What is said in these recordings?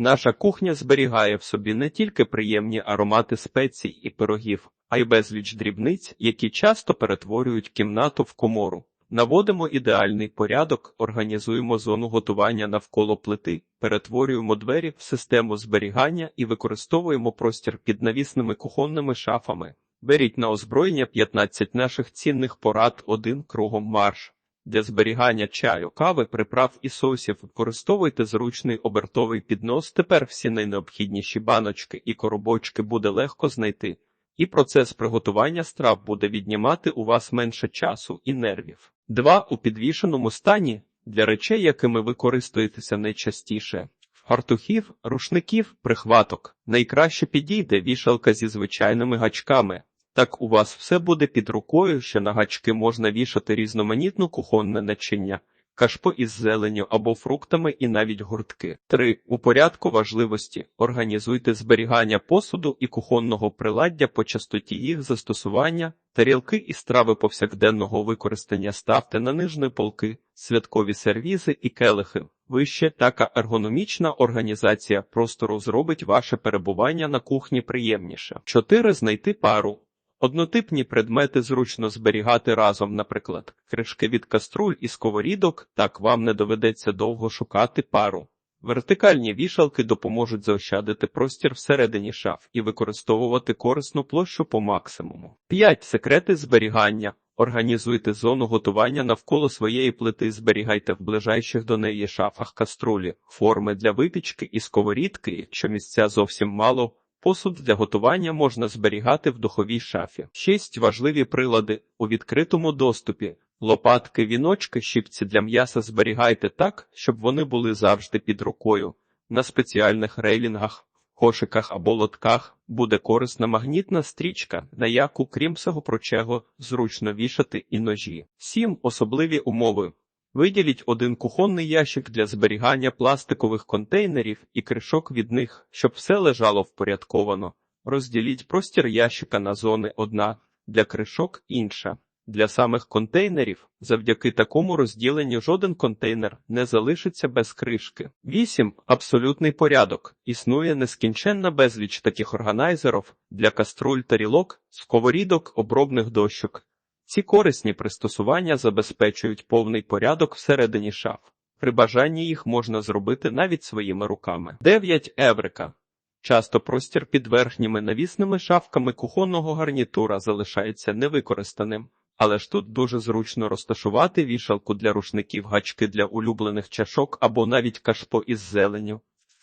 Наша кухня зберігає в собі не тільки приємні аромати спецій і пирогів, а й безліч дрібниць, які часто перетворюють кімнату в комору. Наводимо ідеальний порядок, організуємо зону готування навколо плити, перетворюємо двері в систему зберігання і використовуємо простір під навісними кухонними шафами. Беріть на озброєння 15 наших цінних порад один кругом марш. Для зберігання чаю, кави, приправ і соусів використовуйте зручний обертовий піднос. Тепер всі найнеобхідніші баночки і коробочки буде легко знайти, і процес приготування страв буде віднімати у вас менше часу і нервів. 2. У підвішеному стані для речей, якими ви користуєтеся найчастіше. Фартухів, рушників, прихваток. Найкраще підійде вішалка зі звичайними гачками. Так у вас все буде під рукою, що на гачки можна вішати різноманітну кухонне начиння, кашпо із зеленню або фруктами і навіть гуртки. 3. У порядку важливості організуйте зберігання посуду і кухонного приладдя по частоті їх застосування, тарілки і страви повсякденного використання ставте на нижні полки, святкові сервізи і келихи. Вище така ергономічна організація простору зробить ваше перебування на кухні приємніше. 4. Знайти пару. Однотипні предмети зручно зберігати разом, наприклад, кришки від каструль і сковорідок, так вам не доведеться довго шукати пару. Вертикальні вішалки допоможуть заощадити простір всередині шаф і використовувати корисну площу по максимуму. 5. Секрети зберігання. Організуйте зону готування навколо своєї плити, зберігайте в ближайших до неї шафах каструлі, форми для випічки і сковорідки, якщо місця зовсім мало. Посуд для готування можна зберігати в духовій шафі. 6. Важливі прилади у відкритому доступі. Лопатки, віночки, щипці для м'яса зберігайте так, щоб вони були завжди під рукою. На спеціальних рейлінгах, кошиках або лотках буде корисна магнітна стрічка, на яку, крім всього прочого, зручно вішати і ножі. 7. Особливі умови. Виділіть один кухонний ящик для зберігання пластикових контейнерів і кришок від них, щоб все лежало впорядковано. Розділіть простір ящика на зони одна, для кришок інша. Для самих контейнерів завдяки такому розділенню жоден контейнер не залишиться без кришки. 8. Абсолютний порядок. Існує нескінченна безліч таких органайзерів для каструль тарілок, сковорідок, обробних дощок. Ці корисні пристосування забезпечують повний порядок всередині шаф. При бажанні їх можна зробити навіть своїми руками. 9. Еврика. Часто простір під верхніми навісними шафками кухонного гарнітура залишається невикористаним, але ж тут дуже зручно розташувати вішалку для рушників, гачки для улюблених чашок або навіть кашпо із зеленю,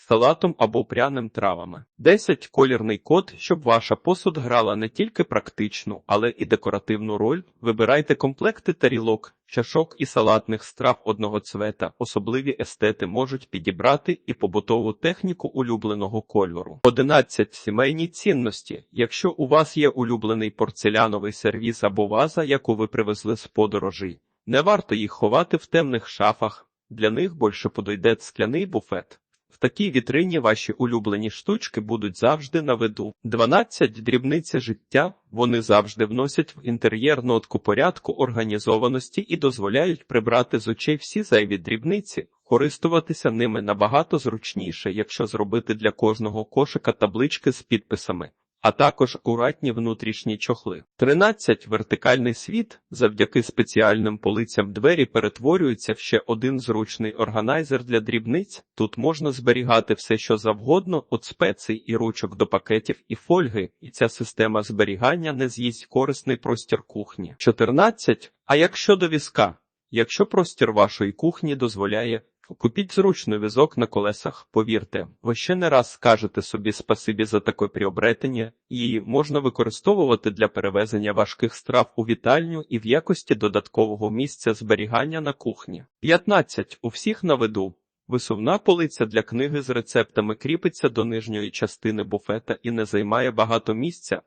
салатом або пряним травами. 10. Колірний код, щоб ваша посуд грала не тільки практичну, але і декоративну роль. Вибирайте комплекти тарілок, чашок і салатних страв одного цвета. Особливі естети можуть підібрати і побутову техніку улюбленого кольору. 11. Сімейні цінності. Якщо у вас є улюблений порцеляновий сервіс або ваза, яку ви привезли з подорожі, не варто їх ховати в темних шафах. Для них більше подойде скляний буфет. В такій вітрині ваші улюблені штучки будуть завжди на виду. 12. Дрібниця життя. Вони завжди вносять в інтер'єр нотку порядку, організованості і дозволяють прибрати з очей всі зайві дрібниці. Користуватися ними набагато зручніше, якщо зробити для кожного кошика таблички з підписами, а також акуратні внутрішні чохли. 13. Вертикальний світ. Завдяки спеціальним полицям двері перетворюється в ще один зручний органайзер для дрібниць. Тут можна зберігати все, що завгодно, від спецій і ручок до пакетів і фольги, і ця система зберігання не з'їсть корисний простір кухні. 14. А як щодо візка? Якщо простір вашої кухні дозволяє, Купіть зручний візок на колесах, повірте, ви ще не раз скажете собі спасибі за таке приобретення, її можна використовувати для перевезення важких страв у вітальню і в якості додаткового місця зберігання на кухні. 15. У всіх на виду. Висувна полиця для книги з рецептами кріпиться до нижньої частини буфета і не займає багато місця,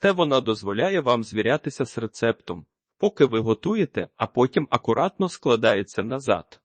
те вона дозволяє вам звірятися з рецептом, поки ви готуєте, а потім акуратно складається назад.